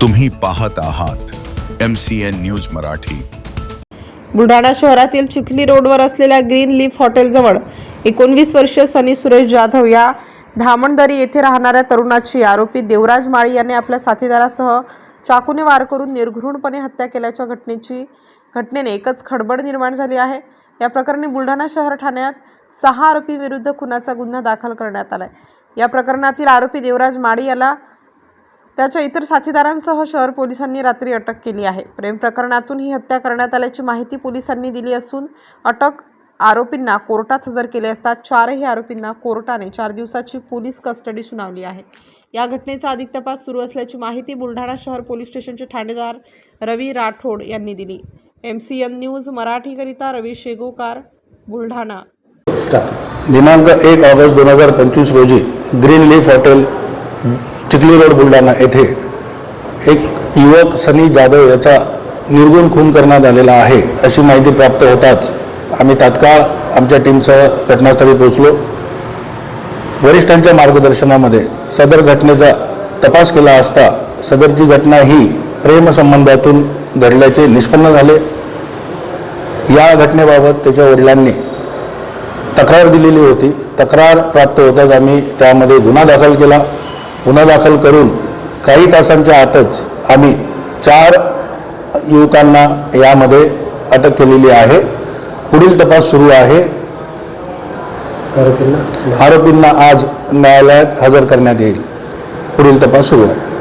तुम्ही पाहत आहात M C N news Marathi. Buldhana शहरातील चिखली रोडवर असलेल्या ग्रीन लीफ हॉटेलजवळ एकोणवीस वर्षीय सनी सुरेश जाधव या धामणदरी येथे राहणाऱ्या तरुणाची आरोपी देवराज माळी याने आपल्या साथीदारासह चाकूने वार करून निर्घृणपणे हत्या केल्याच्या घटनेची घटनेने एकच खडबड निर्माण झाली आहे. या प्रकरणी बुलढाणा शहर ठाण्यात सहा आरोपी विरुद्ध खुनाचा गुन्हा दाखल करण्यात आला आहे या प्रकरणातील आरोपी देवराज माळी याला त्याच्या इतर साथीदारांसह शहर पोलिसांनी रात्री अटक केली आहे. प्रेम प्रकरणातून ही हत्या करण्यात आल्याची माहिती पोलिसांनी दिली असून अटक आरोपींना कोर्टात हजर केले असता चारही आरोपींना कोर्टाने चार दिवसाची पोलीस कस्टडी सुनावली आहे. या घटनेचा अधिक तपास सुरू असल्याची माहिती बुलढाणा शहर पोलीस स्टेशनचे ठाणेदार रवी राठोड यांनी दिली. एम सी एन न्यूज मराठीकरिता रवी शेगोकार बुलढाणा. दिनांक एक ऑगस्ट दोन हजार पंचवीस रोजी green leaf hotel Chikhli road Buldhana येथे एक युवक सनी जाधव याचा निर्गुण खून करण्यात आलेला आहे अशी माहिती प्राप्त होताच आम्ही तात्काळ आमच्या टीमसह घटनास्थळी पोहोचलो. वरिष्ठांच्या मार्गदर्शनामध्ये सदर घटनेचा तपास केला असता सदरची घटना ही प्रेमसंबंधातून घडल्याचे निष्पन्न झाले. या घटनेबाबत त्याच्या वडिलांनी तक्रार दिलेली होती. तक्रार प्राप्त होताच आम्ही त्यामध्ये गुन्हा दाखल केला. गुन्हा दाखल करून काही तासांच्या आतच आम्ही चार युवकांना यामध्ये अटक केलेली आहे. पुढील तपास सुरू आहे. आरोपींना? आज न्यायालयात हजर करण्यात येईल. पुढील तपास सुरू आहे.